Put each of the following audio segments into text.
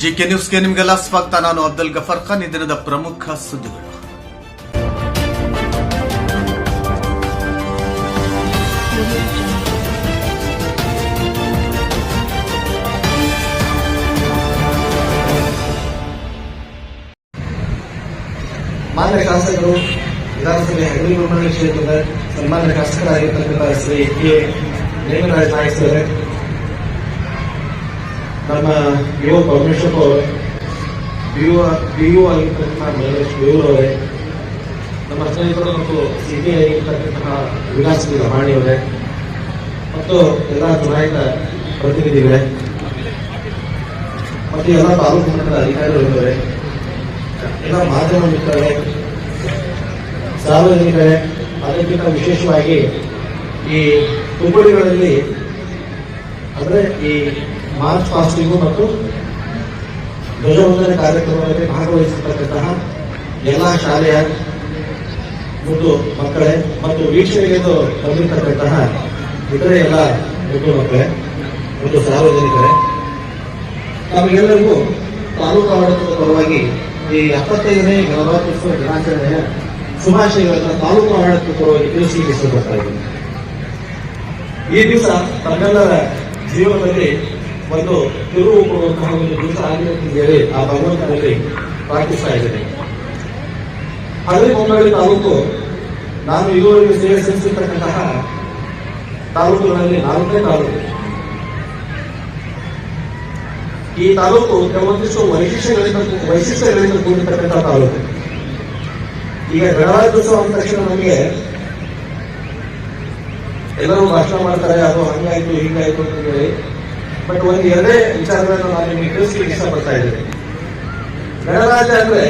GK ನ್ಯೂಸ್ಗೆ ನಿಮಗೆಲ್ಲ ಸ್ವಾಗತ. ನಾನು ಅಬ್ದುಲ್ ಗಫರ್ ಖಾನ್. ಈ ದಿನದ ಪ್ರಮುಖ ಸುದ್ದಿಗಳು. ಮಾನ್ಯ ಶಾಸಕರು ವಿಧಾನಸಭೆ ಕ್ಷೇತ್ರದ ಸನ್ಮಾನ್ಯ ಶಾಸಕರಾಗಿರ್ತಕ್ಕಂಥ ಶ್ರೀ ಕೆ ನೇಮರಾಜ್ ನಾಯಕ್ ಸರ್ ನಮ್ಮ ಯುವ ಪರಮೇಶ್ವರ್ ಅವರು ಪಿ ಬಿಯು ಆಗಿರ್ತಕ್ಕಂಥ ಮಹೇಶ್ ಅವರೇ, ನಮ್ಮ ಸ್ನೇಹಿತರು ಮತ್ತು ಸಿಪಿ ಆಗಿರ್ತಕ್ಕಂತಹ ವಿಕಾಸ್ ಬಿ ಲಮಾಣಿ ಅವರೇ, ಮತ್ತು ಎಲ್ಲ ಚುನಾಯಿತ ಪ್ರತಿನಿಧಿಗಳೇ, ಮತ್ತು ಎಲ್ಲ ತಾಲೂಕು ಮಟ್ಟದ ಅಧಿಕಾರಿಗಳಿದ್ದಾರೆ ಎಲ್ಲ ಮಾಧ್ಯಮ ಮಿತ್ರರೇ, ಸಾರ್ವಜನಿಕರೇ, ಅದಕ್ಕಿಂತ ವಿಶೇಷವಾಗಿ ಈ ತುಪ್ಪಡಿಗಳಲ್ಲಿ ಅಂದ್ರೆ ಈ ಮಾರ್ಚ್ ಫಾಸ್ಟಿಂಗು ಮತ್ತು ಧ್ವಜವಂದನೆ ಕಾರ್ಯಕ್ರಮದಲ್ಲಿ ಭಾಗವಹಿಸತಕ್ಕಂತಹ ಎಲ್ಲ ಶಾಲೆಯ ಮತ್ತು ಮಕ್ಕಳೇ ಮತ್ತು ವೀಕ್ಷಣೆಗೆಂದು ಬಂದಿರತಕ್ಕಂತಹ ಇತರೆ ಎಲ್ಲ ಮುದ್ದು ಮಕ್ಕಳೇ ಮತ್ತು ಸಾರ್ವಜನಿಕರೇ ನಮಗೆಲ್ಲರಿಗೂ ತಾಲೂಕು ಆಡಳಿತದ ಪರವಾಗಿ ಈ ಎಪ್ಪತ್ತೈದನೇ ಗಣರಾಜ್ಯೋತ್ಸವ ದಿನಾಚರಣೆಯ ಶುಭಾಶಯಗಳನ್ನು ತಾಲೂಕು ಆಡಳಿತದ ಪರವಾಗಿ ತಿಳಿಸಿ ಇಷ್ಟಪಡ್ತಾ ಇದ್ದೀನಿ. ಈ ದಿವಸ ತಮ್ಮೆಲ್ಲರ ಜೀವನದಲ್ಲಿ ಒಂದು ತಿರುವು ಕೊಡುವಂತಹ ಒಂದು ದಿವಸ ಆಗಿದೆ ಅಂತ ಹೇಳಿ ಆ ಭಗವಂತನಲ್ಲಿ ಪ್ರಾರ್ಥಿಸ್ತಾ ಇದ್ದೇನೆ. ಹಳ್ಳಿ ಹೊನ್ನಳ್ಳಿ ತಾಲೂಕು, ನಾನು ಇದುವರೆಗೂ ಸೇವೆ ಸಲ್ಲಿಸಿರ್ತಕ್ಕಂತಹ ತಾಲೂಕುಗಳಲ್ಲಿ ನಾಲ್ಕನೇ ತಾಲೂಕು. ಈ ತಾಲೂಕು ಕೆಲವೊಂದಿಷ್ಟು ವೈಶಿಷ್ಟ್ಯಗಳಿಂದ ವೈಶಿಷ್ಟ್ಯಗಳಿಂದ ಕೂಡಿರ್ತಕ್ಕಂತಹ ತಾಲೂಕು. ಈಗ ಗಣರಾಜ್ಯೋತ್ಸವ ಅಂದ ತಕ್ಷಣ ನಮಗೆ ಎಲ್ಲರೂ ಭಾಷಣ ಮಾಡ್ತಾರೆ, ಅದು ಹಂಗಾಯ್ತು ಹಿಂಗಾಯ್ತು ಅಂತ ಹೇಳಿ. ಬಟ್ ಒಂದು ಎರಡೇ ವಿಚಾರಗಳನ್ನು ನಾನು ನಿಮಗೆ ತಿಳಿಸ್ಲಿಕ್ಕೆ ಇಷ್ಟಪಡ್ತಾ ಇದ್ದೇನೆ. ಗಣರಾಜ್ಯ ಅಂದ್ರೆ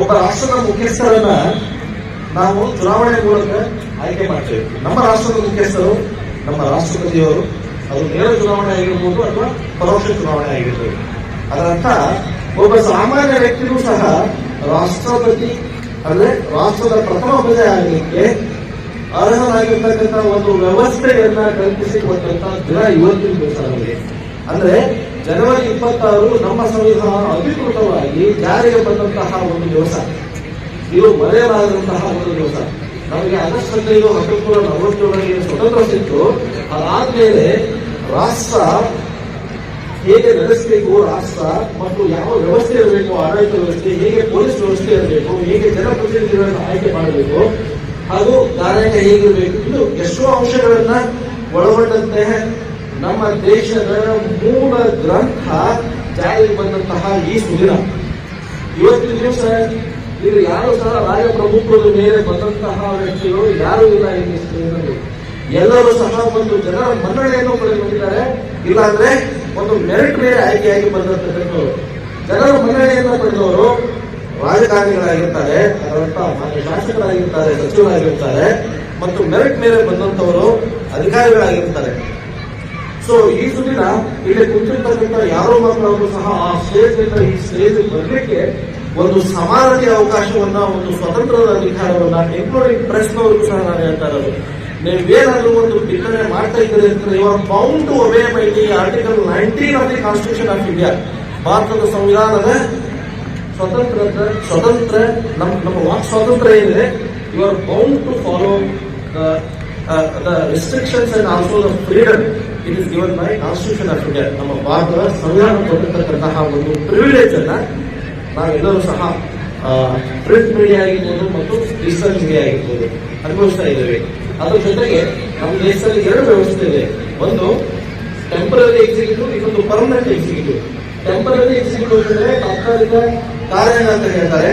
ಒಬ್ಬ ರಾಷ್ಟ್ರದ ಮುಖ್ಯಸ್ಥರನ್ನ ನಾವು ಚುನಾವಣೆ ಮೂಲಕ ಆಯ್ಕೆ ಮಾಡ್ತೇವೆ. ನಮ್ಮ ರಾಷ್ಟ್ರದ ಮುಖ್ಯಸ್ಥರು, ನಮ್ಮ ರಾಷ್ಟ್ರಪತಿಯವರು ಅದು ನೇರ ಚುನಾವಣೆ ಆಗಿರ್ಬೋದು ಅಥವಾ ಪರೋಕ್ಷ ಚುನಾವಣೆ ಆಗಿರ್ಬೋದು. ಅದರರ್ಥ ಒಬ್ಬ ಸಾಮಾನ್ಯ ವ್ಯಕ್ತಿಗೂ ಸಹ ರಾಷ್ಟ್ರಪತಿ ಅಂದ್ರೆ ರಾಷ್ಟ್ರದ ಪ್ರಥಮ ಪ್ರಜೆ ಆಗಲಿಕ್ಕೆ ಅರ್ಹನಾಗಿರ್ತಕ್ಕಂಥ ಒಂದು ವ್ಯವಸ್ಥೆಯನ್ನ ಕಲ್ಪಿಸಿಕೊಟ್ಟಂತ ದಿನ ಇವತ್ತಿನ ದಿವಸ ಅಂದ್ರೆ, ಜನವರಿ ಇಪ್ಪತ್ತಾರು ನಮ್ಮ ಸಂವಿಧಾನ ಅಧಿಕೃತವಾಗಿ ಜಾರಿಗೆ ಬಂದಂತಹ ಒಂದು ದಿವಸ. ಇದು ಮರೆಯಲಾಗದಂತಹ ಒಂದು ದಿವಸ. ನಮಗೆ ಆಗಸ್ಟ್ ಹದಿನೈದು, ಹತ್ತೊಂಬತ್ತು, ನಲವತ್ತೇಳರಲ್ಲಿ ಸ್ವತಂತ್ರ ಸಿಕ್ತು. ಅದಾದ್ಮೇಲೆ ರಾಷ್ಟ್ರ ಹೇಗೆ ನಡೆಸಬೇಕು, ರಾಷ್ಟ್ರ ಮತ್ತು ಯಾವ ವ್ಯವಸ್ಥೆ ಇರಬೇಕು, ಆಡಳಿತ ವ್ಯವಸ್ಥೆ, ಹೇಗೆ ಪೊಲೀಸ್ ವ್ಯವಸ್ಥೆ ಇರಬೇಕು, ಹೇಗೆ ಜನಪ್ರತಿನಿಧಿಗಳನ್ನು ಆಯ್ಕೆ ಮಾಡಬೇಕು ಹಾಗೂ ಕಾರ್ಯಕ ಹೇಗಿರಬೇಕು? ಇದು ಎಷ್ಟೋ ಅಂಶಗಳನ್ನ ಒಳಗೊಂಡಂತೆ ನಮ್ಮ ದೇಶದ ಮೂಲ ಗ್ರಂಥ ಜಾರಿಗೆ ಬಂದಂತಹ ಈ ಸುದಿನ. ಇವತ್ತಿನ ದಿವಸ ಇದು ಯಾರು ಸಹ ರಾಜಪ್ರಭುತ್ವದ ಮೇಲೆ ಬಂದಂತಹ ವ್ಯಕ್ತಿಗಳು ಯಾರು ಇಲ್ಲ ದೇಶದಲ್ಲಿ. ಎಲ್ಲರೂ ಸಹ ಒಂದು ಜನರ ಮನ್ನಣೆಯನ್ನು ಪಡೆದುಕೊಂಡಿದ್ದಾರೆ. ಇಲ್ಲಾಂದ್ರೆ ಒಂದು ಮೆರಿಟ್ ಮೇಲೆ ಆಯ್ಕೆಯಾಗಿ ಬಂದಿರತಕ್ಕಂಥವ್ರು ಜನರ ಮನ್ನಣೆಯನ್ನು ಪಡೆದವರು ರಾಜಕಾರಣಿಗಳಾಗಿರ್ತಾರೆ ಶಾಸಕರಾಗಿರ್ತಾರೆ, ಸಚಿವರಾಗಿರ್ತಾರೆ, ಮತ್ತು ಮೆರಿಟ್ ಮೇಲೆ ಬಂದಂತವರು ಅಧಿಕಾರಿಗಳಾಗಿರ್ತಾರೆ. ಸೊ ಈ ಸುದಿನ ಇಲ್ಲಿ ಕುಂತಿರ್ತಕ್ಕಂಥ ಯಾರೋ ಮಾತ್ರ ಸಹ ಆ ಸ್ಟೇಜ್ ಈ ಸ್ಟೇಜ್ ಬರಲಿಕ್ಕೆ ಒಂದು ಸಮಾನತೆಯ ಅವಕಾಶವನ್ನ, ಒಂದು ಸ್ವತಂತ್ರದ ಅಧಿಕಾರವನ್ನ ಇನ್ಕ್ಲೂಡಿಂಗ್ ಪ್ರೆಸ್ನವರಿಗೂ ಸಹ ನಾನು ಹೇಳ್ತಾ ಇರೋದು. ನೀವೇನಾದ್ರೂ ಒಂದು ಡಿಕ್ಲೇರ್ ಮಾಡ್ತಾ ಇದ್ದೀರಿ ಅಂತಂದ್ರೆ ಇವಾಗ bound to by the article nineteen of the constitution of India ಭಾರತದ ಸಂವಿಧಾನದ ಸ್ವತಂತ್ರ ಸ್ವತಂತ್ರ ನಮ್ಮ ನಮ್ಮ ವಾಕ್ ಸ್ವಾತಂತ್ರ್ಯ ಏನಿದೆ you are bound to follow the restrictions and also the freedom it is given by constitution of India ನಮ್ಮ ಭಾರತದ ಸಂವಿಧಾನ ಕೊಟ್ಟಿರ್ತಕ್ಕಂತಹ ಒಂದು ಪ್ರಿವಿಲೇಜ್ ಅನ್ನ ನಾವೆಲ್ಲರೂ ಸಹ ಪ್ರಿಂಟ್ ಮೀಡಿಯಾ ಆಗಿರ್ಬೋದು ಮತ್ತು ಡಿಜಿಟಲ್ ಮೀಡಿಯಾ ಆಗಿರ್ಬೋದು ಅನುಭವಿಸ್ತಾ ಇದ್ದೇವೆ. ಅದ್ರ ಜೊತೆಗೆ ನಮ್ಮ ದೇಶದಲ್ಲಿ ಎರಡು ವ್ಯವಸ್ಥೆ ಇದೆ. ಒಂದು ಟೆಂಪರರಿ ಎಕ್ಸಿಕ್ಯೂಟಿವ್ ಇನ್ನೊಂದು ಪರ್ಮನೆಂಟ್ ಎಕ್ಸಿಕ್ಯೂಟಿವ್ ಟೆಂಪರರಿ ಎಕ್ಸಿಕ್ಯೂಟಿವ್ ಅಂದ್ರೆ ತಾತ್ಕಾಲಿಕ ಕಾರ್ಯಾಂಗ ಅಂತ ಹೇಳ್ತಾರೆ.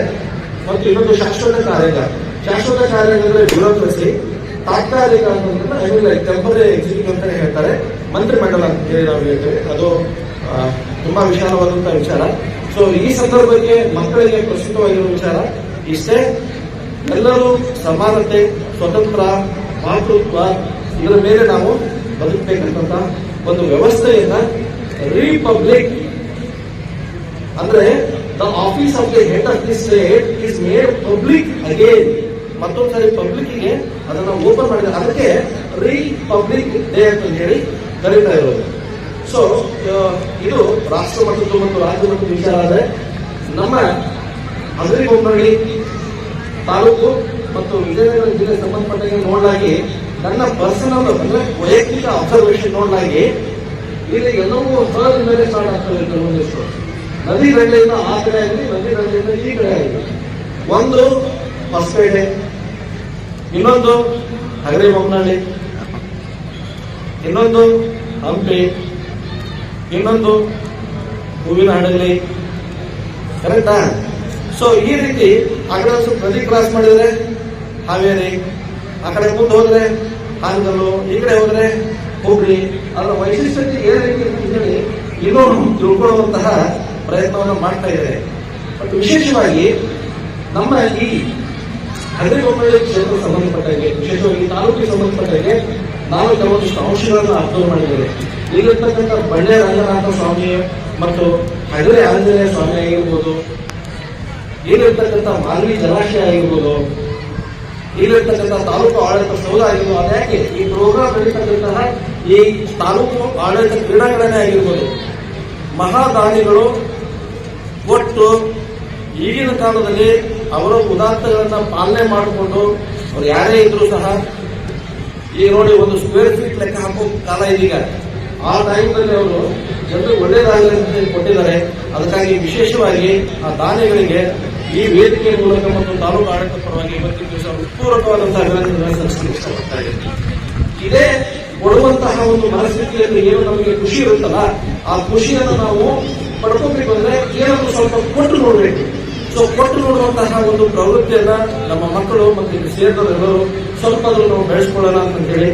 ಮತ್ತು ಇನ್ನೊಂದು ಶಾಶ್ವತ ಕಾರ್ಯಾಂಗ ಶಾಶ್ವತ ಕಾರ್ಯಾಂಗ ಅಂದ್ರೆ ಬ್ಯೂರೋಕ್ರಸಿ ತಾತ್ಕಾಲಿಕ ಅಂತಂದ್ರೆ ಟೆಂಪರರಿ ಎಕ್ಸಿಕ್ಯೂಟಿವ್ ಅಂತ ಹೇಳ್ತಾರೆ. ಮಂತ್ರಿಮಂಡಲ ಅಂತ ಹೇಳಿ ನಾವು ಹೇಳ್ತೇವೆ. ಅದು ತುಂಬಾ ವಿಶಾಲವಾದಂತಹ ವಿಚಾರ. ಸೊ ಈ ಸಂದರ್ಭಕ್ಕೆ ಮಕ್ಕಳಿಗೆ ಪ್ರಸ್ತುತವಾಗಿರುವ ವಿಚಾರ ಇಷ್ಟೇ. ಎಲ್ಲರೂ ಸಮಾನತೆ, ಸ್ವತಂತ್ರ ಮಾತೃತ್ವ ಇದರ ಮೇಲೆ ನಾವು ಬದುಕಬೇಕಂತ ಒಂದು ವ್ಯವಸ್ಥೆಯನ್ನ ರಿಪಬ್ಲಿಕ್ ಅಂದ್ರೆ the office of the head of the state is made public again ಮತ್ತೊಂದ್ಸರಿ ಪಬ್ಲಿಕ್ಗೆ ಅದನ್ನ ಓಪನ್ ಮಾಡಿದ ಅದಕ್ಕೆ ರೀ ಪಬ್ಲಿಕ್ ಡೇ ಅಂತ ಹೇಳಿ ಕರೀತಾ ಇರೋದು. ಸೊ ಇದು ರಾಷ್ಟ್ರ ಮಟ್ಟದ್ದು ಮತ್ತು ರಾಜ್ಯ ಮಟ್ಟದ ವಿಚಾರ ಆದರೆ ನಮ್ಮ ಹಗರಿಬೊಮ್ಮನಹಳ್ಳಿ ತಾಲೂಕು ಮತ್ತು ವಿಜಯನಗರ ಜಿಲ್ಲೆ ಸಂಬಂಧಪಟ್ಟಂಗೆ ನೋಡಲಾಗಿ ನನ್ನ ಪರ್ಸನಲ್ ಅಂದ್ರೆ ವೈಯಕ್ತಿಕ ಅಬ್ಸರ್ವೇಷನ್ ನೋಡಲಾಗಿ ಇಲ್ಲಿ ಎಲ್ಲವೂ ಹೊರದ ಮೇಲೆ ಸ್ಟಾರ್ಟ್ ಆಗ್ತದೆ ಕೆಲವೊಂದಿಷ್ಟು ನದಿ ದಂಡೆಯಿಂದ ಆ ಕಡೆ ಆಗಲಿ ನದಿ ದಂಡೆಯಿಂದ ಈ ಕಡೆ ಆಗಿದೆ. ಒಂದು ಹೊಸಪೇಟೆ, ಇನ್ನೊಂದು ಹಗರಿಬೊಮ್ಮನಹಳ್ಳಿ ಇನ್ನೊಂದು ಹಂಪಿ, ಇನ್ನೊಂದು ಹೂವಿನ ಹಡಗಲಿ. ಕರೆಕ್ಟಾ? ಸೊ ಈ ರೀತಿ ಆ ಕಡೆ ಸ್ವಲ್ಪ ನದಿ ಕ್ರಾಸ್ ಮಾಡಿದ್ರೆ ಹಾವೇರಿ, ಆ ಕಡೆ ಮುಂದೆ ಹೋದ್ರೆ ಹಾನಗಲ್ಲು, ಈ ಕಡೆ ಹೋದ್ರೆ ಹುಬ್ಳಿ. ಅದರ ವೈಶಿಷ್ಟ್ಯತೆ ರೀತಿ ಅಂತ ಹೇಳಿ ಇನ್ನೂ ತಿಳ್ಕೊಳ್ಳುವಂತಹ ಪ್ರಯತ್ನವನ್ನು ಮಾಡ್ತಾ ಇದೆ ಮತ್ತು ವಿಶೇಷವಾಗಿ ನಮ್ಮ ಈ ಹಗರಿಬೊಮ್ಮಳ್ಳಿ ಕ್ಷೇತ್ರ ಸಂಬಂಧಪಟ್ಟಂಗೆ, ವಿಶೇಷವಾಗಿ ತಾಲೂಕಿಗೆ ಸಂಬಂಧಪಟ್ಟಂಗೆ ನಾವು ಕೆಲವೊಂದಿಷ್ಟು ಅಂಶಗಳನ್ನು ಅಬ್ಸರ್ವ್ ಮಾಡಿದ್ದೇವೆ. ಇಲ್ಲಿರ್ತಕ್ಕಂಥ ಬಳ್ಳೆ ರಂಗನಾಥ ಸ್ವಾಮಿ ಮತ್ತು ಹಗರೆ ಆಂಜನೇಯ ಸ್ವಾಮಿ ಆಗಿರ್ಬೋದು ಇಲ್ಲಿರ್ತಕ್ಕಂಥ ಮಾಲ್ವಿ ಜಲಾಶಯ ಆಗಿರ್ಬೋದು ಇಲ್ಲಿರ್ತಕ್ಕಂಥ ತಾಲೂಕು ಆಡಳಿತ ಸೌಧ ಆಗಿರ್ಬೋದು ಅದ್ಯಾಕೆ ಈ ಪ್ರೋಗ್ರಾಮ್ ನಡೀತಕ್ಕಂತಹ ಈ ತಾಲೂಕು ಆಡಳಿತ ಕ್ರೀಡಾಂಗಣನೇ ಆಗಿರ್ಬೋದು. ಮಹಾದಾನಿಗಳು ಒಟ್ಟು ಈಗಿನ ಕಾಲದಲ್ಲಿ ಅವರ ಉದಾತ್ತಗಳನ್ನ ಪಾಲನೆ ಮಾಡಿಕೊಂಡು ಅವ್ರು ಯಾರೇ ಇದ್ರು ಸಹ ಈ ನೋಡಿ ಒಂದು ಸ್ಕ್ವೇರ್ ಫೀಟ್ ಲೆಕ್ಕ ಹಾಕೋ ಕಾಲ ಇದೀಗ. ಆ ಟೈಮ್ನಲ್ಲಿ ಅವರು ಜನರು ಒಳ್ಳೇದಾಗಲಿ ಅಂತ ಕೊಟ್ಟಿದ್ದಾರೆ. ಅದಕ್ಕಾಗಿ ವಿಶೇಷವಾಗಿ ಆ ದಾನಿಗಳಿಗೆ ಈ ವೇದಿಕೆ ಮೂಲಕ ಮತ್ತು ತಾಲೂಕು ಆಡಳಿತ ಪರವಾಗಿ ಇವತ್ತಿನ ದಿವಸ ಉತ್ಪೂರಕವಾದಂತಹ ಅಭಿನಂದನೆಗಳನ್ನು ಸಲ್ಲಿಸಲಿಕ್ಕೆ ಇಷ್ಟಪಡ್ತಾ ಇದ್ದೀನಿ. ಇದೇ ಕೊಡುವಂತಹ ಒಂದು ಮನಸ್ಥಿತಿಯಲ್ಲಿ ಏನು ನಮಗೆ ಖುಷಿ ಇರುತ್ತಲ್ಲ, ಆ ಖುಷಿಯನ್ನು ನಾವು ಪಡ್ಕೋಬೇಕು ಅಂದ್ರೆ ಏನಾದ್ರು ಸ್ವಲ್ಪ ಕೊಟ್ಟು ನೋಡ್ಬೇಕು ಸೊ ಕೊಟ್ಟು ನೋಡುವಂತಹ ಒಂದು ಪ್ರವೃತ್ತಿಯನ್ನ ನಮ್ಮ ಮಕ್ಕಳು ಮತ್ತೆ ಸೇರಿದವರೆಲ್ಲರೂ ಸ್ವಲ್ಪ ನಾವು ಬೆಳೆಸ್ಕೊಳ್ಳೋಣ ಅಂತ ಹೇಳಿ.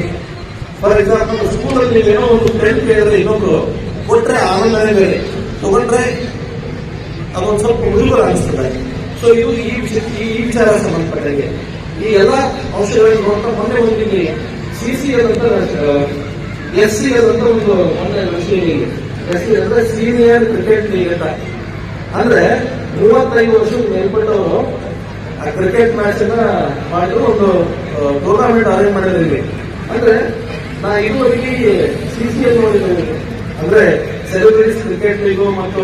ಫಾರ್ ಎಕ್ಸಾಂಪಲ್ ಸ್ಕೂಲಲ್ಲಿ ಏನೋ ಒಂದು ಫ್ರೆಂಡ್ ಕೇಳಿದ್ರೆ ಇನ್ನೊಬ್ರು ಕೊಟ್ರೆ ಆನಂದನೇ ಬೇರೆ. ತಗೊಂಡ್ರೆ ಅದೊಂದು ಸ್ವಲ್ಪ ಹುಡುಗರು ಅನಿಸ್ತದೆ ಸೊ ಇದು ಈ ವಿಷಯ, ಈ ವಿಚಾರ ಸಂಬಂಧಪಟ್ಟಂಗೆ. ಈ ಎಲ್ಲ ಅಂಶಗಳನ್ನು ನೋಡ್ತಾ ಮೊನ್ನೆ ಒಂದು ಇಲ್ಲಿ C C L S C ಅಂತ ಒಂದು ಮೊನ್ನೆ ವಿಷಯ ಎಸ್ ಅಂದ್ರೆ ಸೀನಿಯರ್ ಕ್ರಿಕೆಟ್ ಲೀಗ್ ಅಂತ. ಅಂದ್ರೆ ಮೂವತ್ತೈದು ವರ್ಷದ ಮೇಲ್ಪಟ್ಟವರು ಆ ಕ್ರಿಕೆಟ್ ಮ್ಯಾಚ್ ಅನ್ನ ಮಾಡಿದ್ರು ಒಂದು ಟೂರ್ನಾಮೆಂಟ್ ಅರೇಂಜ್ ಮಾಡಿದ್ರಿ ಅಂದ್ರೆ ನಾ ಇದುವರೆಗೆ ಸಿ ಸಿ ಎಲ್ ನೋಡಿದ್ರು ಅಂದ್ರೆ ಸೆಲೆಬ್ರಿಟೀಸ್ ಕ್ರಿಕೆಟ್ ಲೀಗು ಮತ್ತು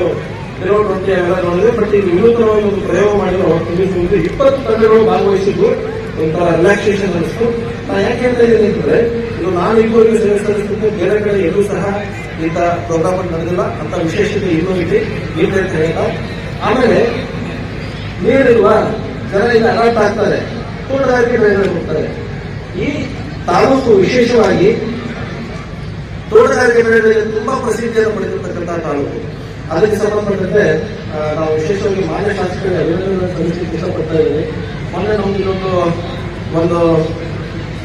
ಕೆಲವು ಟ್ವೆಂಟಿ ಅವೆಲ್ಲ ನೋಡಿದ್ರೆ ಬಟ್ ಈಗ ವಿನೂತನವಾಗಿ ಒಂದು ಪ್ರಯೋಗ ಮಾಡಿದ್ರು ತಿಳಿಸಿದ್ರು ಇಪ್ಪತ್ತು ತಂಡಗಳು ಭಾಗವಹಿಸಿದ್ದು ಒಂಥರ ರಿಲ್ಯಾಕ್ಸೇಷನ್ ಅನಿಸ್ತು ನಾ ಯಾಕೆ ಅಂತ ಇದ್ದೀನಿ ಇದು ನಾನು ಇದುವರೆಗೂ ಸಲ್ಲಿಸ್ತಿದ್ದು ಬೇರೆ ಕಡೆ ಎಲ್ಲೂ ಸಹ ಇಂಥ ಪ್ರೋಗ್ರಾಮ್ ನಡೆದಿಲ್ಲ, ಅಂತ ವಿಶೇಷತೆ ಇನ್ನೂ ಇದೆ ಇದೆ ಅಂತ ಹೇಳ್ತಾ ಆಮೇಲೆ ನೀರಿಲ್ವಾ ಜನ ಈಗ ಅಲರ್ಟ್ ಆಗ್ತಾರೆ, ತೋಟಗಾರಿಕೆ ಬೆಳೆಗಳು ಈ ತಾಲೂಕು ವಿಶೇಷವಾಗಿ ತೋಟಗಾರಿಕೆ ಬೆಳೆಗಳಿಗೆ ತುಂಬಾ ಪ್ರಸಿದ್ಧಿಯನ್ನು ಪಡೆದಿರ್ತಕ್ಕಂತಹ ತಾಲೂಕು. ಅದಕ್ಕೆ ಸಂಬಂಧಪಟ್ಟಂತೆ ನಾವು ವಿಶೇಷವಾಗಿ ಮಾನ್ಯ ಶಾಸಕರಿಗೆ ಅಭಿನಂದನೆ ಸಲ್ಲಿಸಲಿಕ್ಕೆ ಇಷ್ಟಪಡ್ತಾ ಇದ್ದೇವೆ ಮೊನ್ನೆ ನಮ್ಗೆ ಇನ್ನೊಂದು ಒಂದು,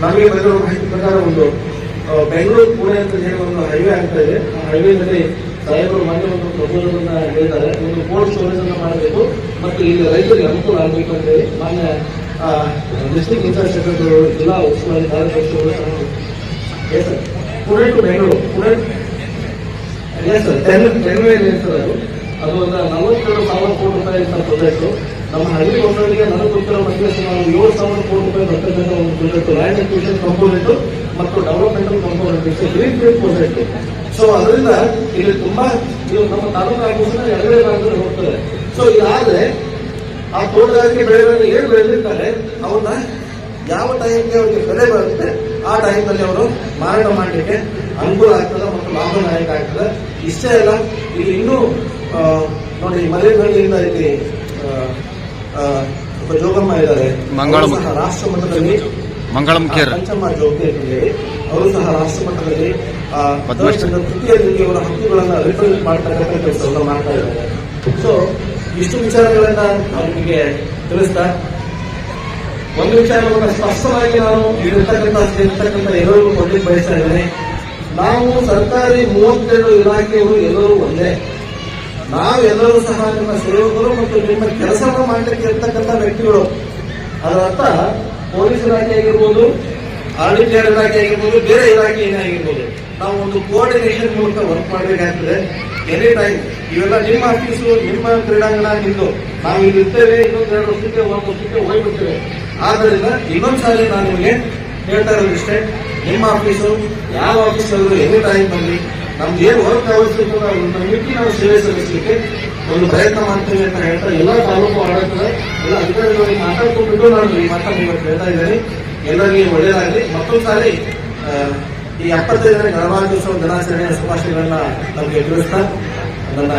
ನಮಗೆ ಬಂದಿರೋ ಮಾಹಿತಿ ಪ್ರಕಾರ ಒಂದು ಬೆಂಗಳೂರು, ಪುಣೆ ಅಂತ ಹೇಳಿ ಒಂದು ಹೈವೇ ಆಗ್ತಾ ಇದೆ. ಆ ಹೈವೇನಲ್ಲಿ ಸಾಹೇಬರು ಮೊನ್ನೆ ಒಂದು ಪ್ರಪೋಸಲ್ ಅನ್ನ ಹೇಳಿದ್ದಾರೆ. ಒಂದು ಕೋಲ್ಡ್ ಸ್ಟೋರೇಜ್ ಅನ್ನ ಮಾಡಬೇಕು. ಮತ್ತು ಇಲ್ಲಿ ರೈತರಿಗೆ ಅನುಕೂಲ ಆಗಬೇಕು ಅಂತ ಹೇಳಿ ಮಾನ್ಯ ಡಿಸ್ಟ್ರಿಕ್ಟ್ ಇನ್ಫ್ರಾಸ್ಟ್ರಕ್ಚರ್ ಜಿಲ್ಲಾ ಉಸ್ತುವಾರಿ ಕಾರ್ಯದರ್ಶಿಗಳು yes Pune to Bengaluru. Pune yes sir ten ten sir ಅದು. ಅದು ಒಂದು ನಲವತ್ತೆರಡು ಸಾವಿರ ಕೋಟಿ ರೂಪಾಯಿ ಅಂತ ಪ್ರಾಜೆಕ್ಟ್ ನಮ್ಮ ಹಳ್ಳಿ ಒಂದರಿಗೆ ನನಗೆ ಮಟ್ಟಿಗೆ ಸುಮಾರು ಏಳು ಸಾವಿರ ಕೋಟಿ ರೂಪಾಯಿ ಬರ್ತಕ್ಕಂಥ ಒಂದು ಪ್ರಾಜೆಕ್ಟ್ ಲ್ಯಾಂಡ್ ಅಕ್ವಿಷನ್ ಮತ್ತು developmental component greenfield project so ಅದರಿಂದ ಇಲ್ಲಿ ತುಂಬಾ ಇವು ನಮ್ಮ ತಾಲೂಕು ಆಗೋದ್ರೆ ಎರಡನೇ ಭಾಗದಲ್ಲಿ ಹೋಗ್ತದೆ. ಸೊ ಇದಾದ್ರೆ ಆ ತೋಟಗಾರಿಕೆ ಬೆಳೆಗಳನ್ನು ಏನು ಬೆಳೆದಿರ್ತಾರೆ ಅವನ್ನ ಯಾವ ಟೈಮ್ಗೆ ಅವರಿಗೆ ಬೆಲೆ ಬರುತ್ತೆ ಆ ಟೈಮಲ್ಲಿ ಅವರು ಮಾರಾಟ ಮಾಡಲಿಕ್ಕೆ ಅನುಕೂಲ ಆಗ್ತದೆ ಮತ್ತು ಲಾಭದಾಯಕ ಆಗ್ತದೆ. ಇಷ್ಟೇ ಅಲ್ಲ ಇಲ್ಲಿ ಇನ್ನೂ ನೋಡಿ ಮಲೆಬಳ್ಳಿಯಿಂದ ಇಲ್ಲಿ ಜೋಗಮ್ಮ ಇದ್ದಾರೆ. ರಾಷ್ಟ್ರ ಮಟ್ಟದಲ್ಲಿ ಮಂಗಳಮುಖಿಯರ್. ಕೇರ್ ಪಂಚಮ ಜೋಗಿ ಅಂತ ಹೇಳಿ ಅವರು ಸಹ ರಾಷ್ಟ್ರ ಮಟ್ಟದಲ್ಲಿ. ತೃತೀಯದಲ್ಲಿ ಅವರ ಹಕ್ಕುಗಳನ್ನು ರಿಪ್ರೆಸೆಂಟ್ ಮಾಡ್ತಕ್ಕಂಥ ಕೆಲಸವನ್ನು ಮಾಡ್ತಾ ಇದ್ದಾರೆ. ಸೊ ಇಷ್ಟು ವಿಚಾರಗಳನ್ನ ನಾನು ನಿಮಗೆ ತಿಳಿಸ್ತಾ ಒಂದು ವಿಚಾರವನ್ನು ಸ್ಪಷ್ಟವಾಗಿ ನಾನು ಇರತಕ್ಕಂಥ ಇರ್ತಕ್ಕಂಥ ಎಲ್ಲರಿಗೂ ಕೊಡ್ಲಿಕ್ಕೆ ಬಯಸ್ತಾ ಇದ್ದೇನೆ. ನಾವು ಸರ್ಕಾರಿ ಮೂವತ್ತೆರಡು ಇಲಾಖೆಯವರು ಎಲ್ಲರೂ ಒಂದೇ. ನಾವೆಲ್ಲರೂ ಸಹ ನಿಮ್ಮ ಸೇವಕರು ಮತ್ತು ನಿಮ್ಮ ಕೆಲಸವನ್ನು ಮಾಡಲಿಕ್ಕೆ ಇರ್ತಕ್ಕಂಥ ವ್ಯಕ್ತಿಗಳು. ಅದರ ಅರ್ಥ ಪೊಲೀಸ್ ಇಲಾಖೆ ಆಗಿರ್ಬೋದು ಆರ್ಡಿಟರ್ ಇಲಾಖೆ ಆಗಿರ್ಬೋದು, ಬೇರೆ ಇಲಾಖೆ ಏನೇ ಆಗಿರ್ಬೋದು, ನಾವು ಒಂದು ಕೋಆರ್ಡಿನೇಷನ್ ಮೂಲಕ ವರ್ಕ್ ಮಾಡಬೇಕಾಗ್ತದೆ. ಎನಿ ಟೈಮ್ ಇವೆಲ್ಲ ನಿಮ್ಮ ಆಫೀಸು ನಿಮ್ಮ ಕ್ರೀಡಾಂಗಣ ಆಗಿದ್ದು, ನಾವು ಇಲ್ಲಿ ಇರ್ತೇವೆ, ಇನ್ನೊಂದು ಎರಡು ವರ್ಷಕ್ಕೆ, ಒಂದು ವರ್ಷಕ್ಕೆ ಹೋಗ್ಬಿಡ್ತೇವೆ. ಆದ್ದರಿಂದ ಇನ್ನೊಂದ್ಸಾರಿ ನಾನು ನಿಮಗೆ ಹೇಳ್ತಾ ಇರೋದಿಷ್ಟೇ ನಿಮ್ಮ ಆಫೀಸು ಯಾವ ಆಫೀಸ್ನವರು ಎನಿ ಟೈಮ್ ಬನ್ನಿ. ನಮ್ಗೆ ಏನು ವರ್ಕ್ ಅವಶ್ಯಕ ನಮ್ಮ ಮೀಟಿ ನಾವು ಸೇವೆ ಸಲ್ಲಿಸಲಿಕ್ಕೆ ಒಂದು ಪ್ರಯತ್ನ ಮಾಡ್ತೀವಿ ಅಂತ ಹೇಳ್ತಾ ಎಲ್ಲ ತಾಲೂಕು ಆಡಳಿತದ ಎಲ್ಲ ಅಧಿಕಾರಿಗಳಿಗೆ ಮಾತಾಡ್ಕೊಂಡ್ಬಿಟ್ಟು ನಾನು ಈ ಮಾತನ್ನು ಇವತ್ತು ಹೇಳ್ತಾ ಇದ್ದೇನೆ. ಎಲ್ಲರಿಗೆ ಒಳ್ಳೆಯದಾಗಲಿ. ಮತ್ತೊಂದು ಸಾರಿ ಈ ಎಪ್ಪತ್ತೈದನೇ ಗಣರಾಜ್ಯೋತ್ಸವ ದಿನಾಚರಣೆಯ ಶುಭಾಶಯಗಳನ್ನ ನಮಗೆ ತಿಳಿಸ್ತಾ ನನ್ನ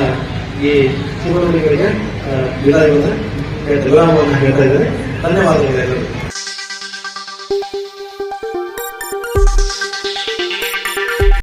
ಈ ಶುಭನುಡಿಗಳಿಗೆ ವಿದಾಯವನ್ನು ವಿರಾಮವನ್ನು ಹೇಳ್ತಾ ಇದ್ದೇನೆ. ಧನ್ಯವಾದಗಳು